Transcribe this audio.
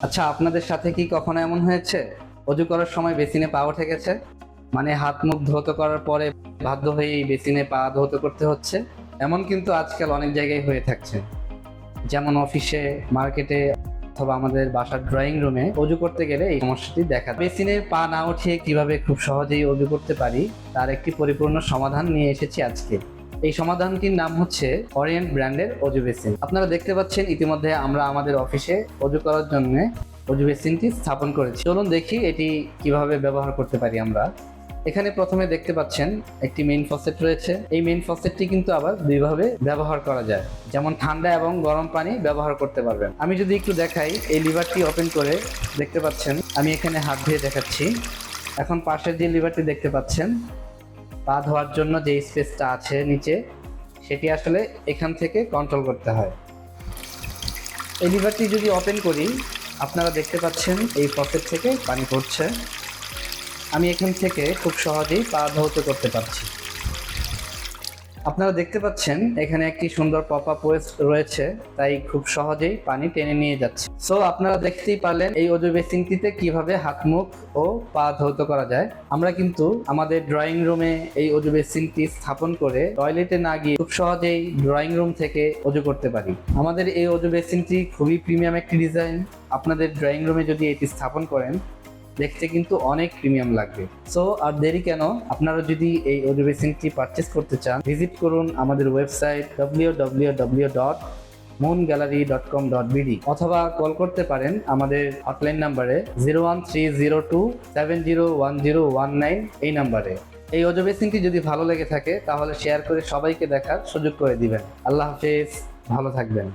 আচ্ছা আপনাদের সাথে কি কখনো এমন হয়েছে? অজু করার সময় বেসিনে পা উঠে গেছে? মানে হাত মুখ ধৌত করার পরে বাধ্য হয়ে এই বেসিনে পা ধৌত করতে হচ্ছে? এমন কিন্তু আজকাল অনেক জায়গায় হয়ে থাকছে। যেমন অফিসে, মার্কেটে অথবা আমাদের বাসার ড্রয়িং রুমে অজু করতে গেলে এই সমস্যাটি দেখা। বেসিনে পা না উঠিয়ে কীভাবে খুব সহজেই অজু করতে পারি? তার একটি পরিপূর্ণ সমাধান নিয়ে এসেছি আজকে। এই সমাধানটির নাম হচ্ছে অরিয়েন্ট ব্র্যান্ডের অজু বেসিন আপনারা দেখতে পাচ্ছেন ইতিমধ্যে আমরা আমাদের অফিসে অজু করার জন্য অজু বেসিনটি স্থাপন করেছি। চলুন দেখি এটি কীভাবে ব্যবহার করতে পারি আমরা। এখানে প্রথমে দেখতে পাচ্ছেন একটি মেইন ফসেট রয়েছে। এই মেইন ফসেটটি কিন্তু আবার দুইভাবে ব্যবহার করা যায়। যেমন ঠান্ডা এবং গরম পানি ব্যবহার করতে পারবেন। আমি যদি একটু দেখাই, এই লিভারটি ওপেন করে দেখতে পাচ্ছেন। আমি এখানে হাত ধুয়ে দেখাচ্ছি। এখন পাশের যে লিভারটি দেখতে পাচ্ছেন পা ধোয়ার জন্য যে স্পেসটা আছে নিচে, সেটি আসলে এখান থেকে কন্ট্রোল করতে হয়। এই লিভারটি যদি ওপেন করি, আপনারা দেখতে পাচ্ছেন এই পকেট থেকে পানি পড়ছে। আমি এখান থেকে খুব সহজেই পা ধৌত করতে পারছি। আপনারা দেখতে পাচ্ছেন, এখানে একটি সুন্দর পপ আপ রয়েছে, তাই খুব সহজেই পানি টেনে নিয়ে যাচ্ছে। সো আপনারা দেখতেই পারলেন এই অজু বেসিনটিতে কীভাবে হাত, মুখ ও পা ধৌত করা যায়। আমরা কিন্তু আমাদের ড্রয়িং রুমে এই অজু বেসিনটি স্থাপন করে টয়লেটে না গিয়ে খুব সহজেই ড্রয়িং রুম থেকে অজু করতে পারি। আমাদের এই অজু বেসিনটি খুবই প্রিমিয়াম একটি ডিজাইন আপনাদের ড্রয়িং রুমে যদি এটি স্থাপন করেন দেখতে কিন্তু অনেক প্রিমিয়াম লাগবে। সো আর দেরি কেন? আপনারা যদি এই অডিও বেসিনটি পারচেস করতে চান ভিজিট করুন আমাদের website W W W dot gallery dot com dot অথবা কল করতে পারেন আমাদের হটলাইন নাম্বারে zero one three zero two seven zero one zero one nine এই নাম্বারে এই বেসিনটি যদি ভালো লেগে থাকে, তাহলে শেয়ার করে সবাইকে দেখার সুযোগ করে দিবেন। আল্লাহ হাফেজ, ভালো থাকবেন।